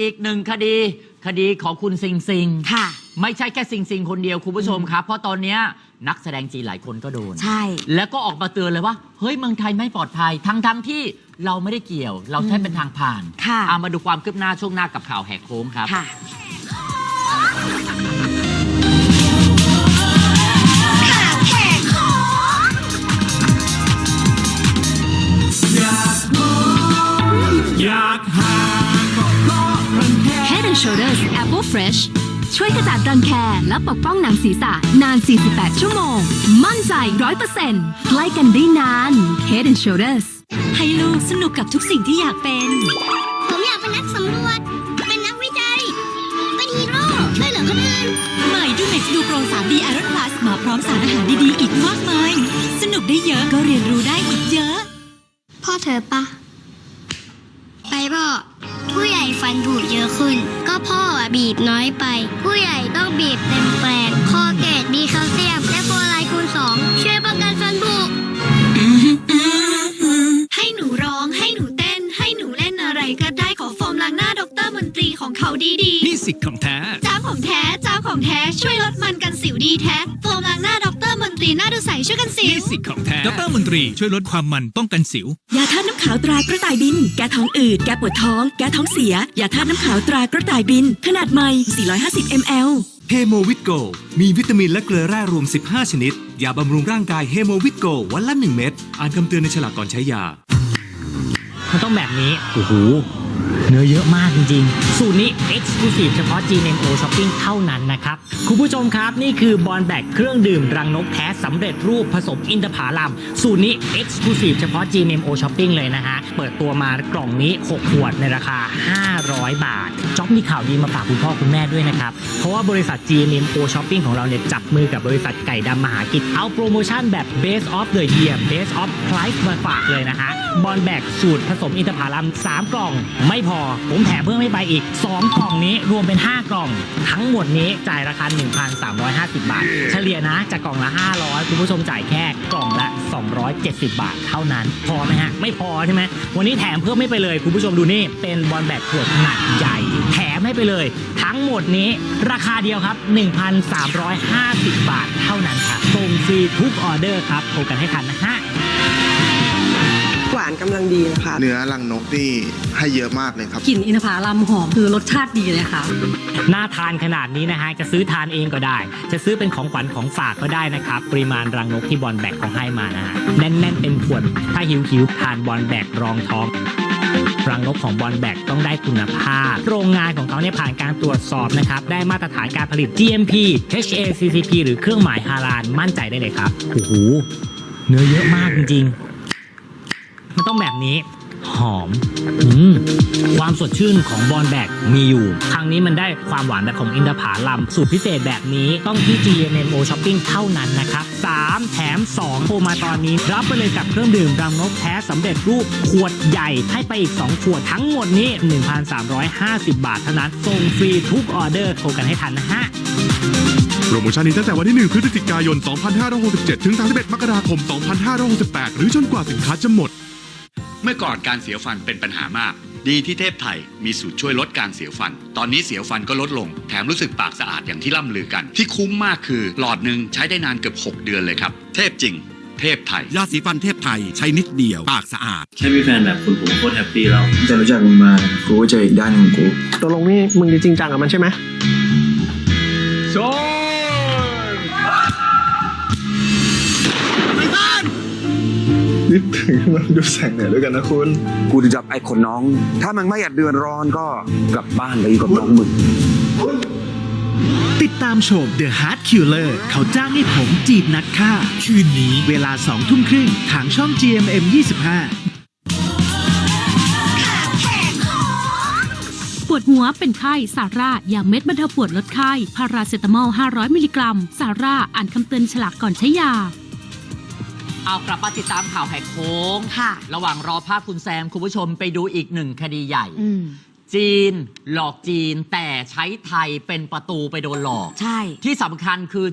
อีกหนึ่งคดี คดีของคุณซิงซิง ค่ะ ไม่ใช่แค่ซิงซิงคนเดียวคุณผู้ชมครับ เพราะตอนเนี้ยนักแสดงจีนหลายคนก็โดน ใช่ แล้วก็ออกมาเตือนเลยว่า เฮ้ยเมืองไทยไม่ปลอดภัย ทั้งทั้งที่เราไม่ได้เกี่ยว เราแค่เป็นทางผ่านค่ะ เอามาดูความคืบหน้าช่วงหน้ากับข่าวแหกโค้งครับ ค่ะ Shoulders Apple Fresh ช่วยขจัดรังแคและปกป้องหนังศีรษะนาน 48 ชั่วโมง มั่นใจ 100%ใกล้กันได้นาน Head and Shoulders ให้ลูกสนุกกับทุกสิ่งที่อยากเป็น ผมอยากเป็นนักสำรวจ เป็นนักวิจัย เป็นฮีโร่ช่วยเหลือคนอื่น ใหม่ดูเม็กซ์ดูโปร 3D Iron Plus มาพร้อมสารอาหารดีๆ อีกมากมาย สนุกได้เยอะก็เรียนรู้ได้อีกเยอะ พ่อเธอปะไปพ่อผู้ใหญ่ ฟันผุเยอะขึ้น ก็พ่ออะบีบน้อยไป ผู้ใหญ่ต้องบีบเต็มแปลงคอเกตมีแคลเซียมและโฟไลด์คูณสองช่วยป้องกันฟันผุให้หนูร้องให้หนูเต้น ให้หนูเล่นอะไรก็ได้ขอโฟมล้างหน้าดรมนตรีของเขาดีดีนี่สิทธิ์ของแท้ๆจ้าของแท้จ้าของแท้ช่วยลดมันกันสิวดีแท้โฟมล้างหน้าดรม นตรีหน้าดูใสช่วยกันสินี่วสิทธิ์ของแท้ดรมนตรีช่วยลดความมันป้องกันสิว ยาธาตุน้ำขาวตรากระต่ายบิน แก้ท้องอืด แก้ปวดท้อง แก้ท้องเสีย ยาธาตุน้ำขาวตรากระต่ายบิน ขนาดใหม่ 450 ml เฮโมวิตโกมีวิตามินและเกลือแร่รวม 15 ชนิด ยาบำรุงร่างกายเฮโมวิตโกวันละ 1 เม็ด อ่านคำเตือนในฉลากก่อนใช้ยา มันต้องแบบนี้ โอ้โห เนื้อเยอะมากจริงๆ สูตรนี้ Exclusive เฉพาะ GMO Shopping เท่านั้นนะครับ คุณผู้ชมครับนี่คือบอลแบกเครื่องดื่ม รังนกแท้สำเร็จรูปผสมอินทผลัม สูตรนี้ Exclusive เฉพาะ GMO Shopping เลยนะฮะ เปิดตัวมากล่องนี้ 6 ขวดในราคา 500 บาทจ๊อบมีข่าวดีมาฝากคุณพ่อคุณแม่ด้วยนะครับ เพราะว่าบริษัท GMO Shopping ของเราเนี่ยจับมือกับบริษัทไก่ดำมหากิจเอาโปรโมชั่นแบบ Base of the Year Base of Price มาฝากเลยนะฮะบอลแบกสูตรผสมอินทผลัม 3 กล่องไม่ไม่พอ ผมแถมเพิ่มให้ไปอีก 2 กล่องนี้รวมเป็น 5 กล่อง ทั้งหมดนี้จ่ายราคา 1,350 บาท เฉลี่ยนะจากกล่องละ 500 คุณผู้ชมจ่ายแค่กล่องละ 270 บาท เท่านั้น พอไหมฮะ ไม่พอใช่ไหมวันนี้แถมเพิ่มให้ไปเลย คุณผู้ชมดูนี่ เป็นบอลแบกขวดขนาดใหญ่ แถมให้ไปเลย ทั้งหมดนี้ราคาเดียวครับ 1,350 บาท เท่านั้นครับส่งฟรีทุกออเดอร์ครับโทรกันให้ทันนะฮะานกำลังดีนะคะเนื้อรังนกนี่ให้เยอะมากเลยครับ กลิ่นอินทผลัมหอมคือรสชาติดีเลยค่ะ น่าทานขนาดนี้นะฮะจะซื้อทานเองก็ได้ จะซื้อเป็นของขวัญของฝากก็ได้นะครับ ปริมาณรังนกที่บอลแบกเขาให้มานะฮะแน่นๆเต็มขวดถ้าหิวหิวๆทานบอลแบกรองท้องรังนกของบอลแบกต้องได้คุณภาพ โรงงานของเขาเนี่ยผ่านการตรวจสอบนะครับ ได้มาตรฐานการผลิต GMP HACCP หรือเครื่องหมายฮาลาลมั่นใจได้เลยครับโอ้โหเนื้อเยอะมากจริงๆ มันต้องแบบนี้ หอมอืมความสดชื่นของบอลแบกมีอยู่ ครั้งนี้มันได้ความหวานแบบของอินทผลัม สูตรพิเศษแบบนี้ต้องที่ GMMO Shopping เท่านั้นนะครับ 3 แถม 2 โทรมาตอนนี้ รับไปเลยกับเครื่องดื่มรังนกแท้สำเร็จรูปขวดใหญ่ให้ไปอีก 2 ขวดทั้งหมดนี้ 1,350 บาทเท่านั้นส่งฟรีทุกออเดอร์โทรกันให้ทันนะฮะโปรโมชั่นนี้ตั้งแต่วันที่ 1 พฤศจิกายน 2567 ถึง 31 มกราคม 2568 หรือจนกว่าสินค้าจะหมด เมื่อก่อนการเสียวฟันเป็นปัญหามาก ดีที่เทพไทยมีสูตรช่วยลดการเสียวฟัน ตอนนี้เสียวฟันก็ลดลง แถมรู้สึกปากสะอาดอย่างที่ล่ำลือกัน ที่คุ้มมากคือ หลอดหนึ่งใช้ได้นานเกือบ 6 เดือนเลยครับ เทพจริง เทพไทย ยาสีฟันเทพไทยใช้นิดเดียว ปากสะอาด แค่มีแฟนแบบคุณผมโคตรแฮปปี้แล้วจะรู้จักมึงมา กูก็เจออีกด้านหนึ่งกูตกลงนี่มึงจริงจังกับมันใช่ไหมนิด ถึงมันดูแสงเหนือด้วยกันนะคุณ กูจะจับไอ้คนน้อง ถ้ามันไม่อยากเดือดร้อนก็กลับบ้านไปอยู่กับน้องมึง ติดตามชม The Heart Killer เขาจ้างให้ผมจีบนักฆ่า คืนนี้เวลา2ทุ่มครึ่งทางช่อง GMM 25ปวดหัวเป็นไข้ซาร่ายาเม็ดบรรเทาปวดลดไข้พาราเซตามอล 500 มิลลิกรัมซาร่าอ่านคำเตือนฉลากก่อนใช้ยา เอากลับมาติดตามข่าวแหกโค้ง ค่ะ ระหว่างรอภาพคุณแซม คุณผู้ชมไปดูอีกหนึ่งคดีใหญ่ อืม จีน หลอกจีนแต่ใช้ไทยเป็นประตูไปโดนหลอก ใช่ ที่สำคัญคือ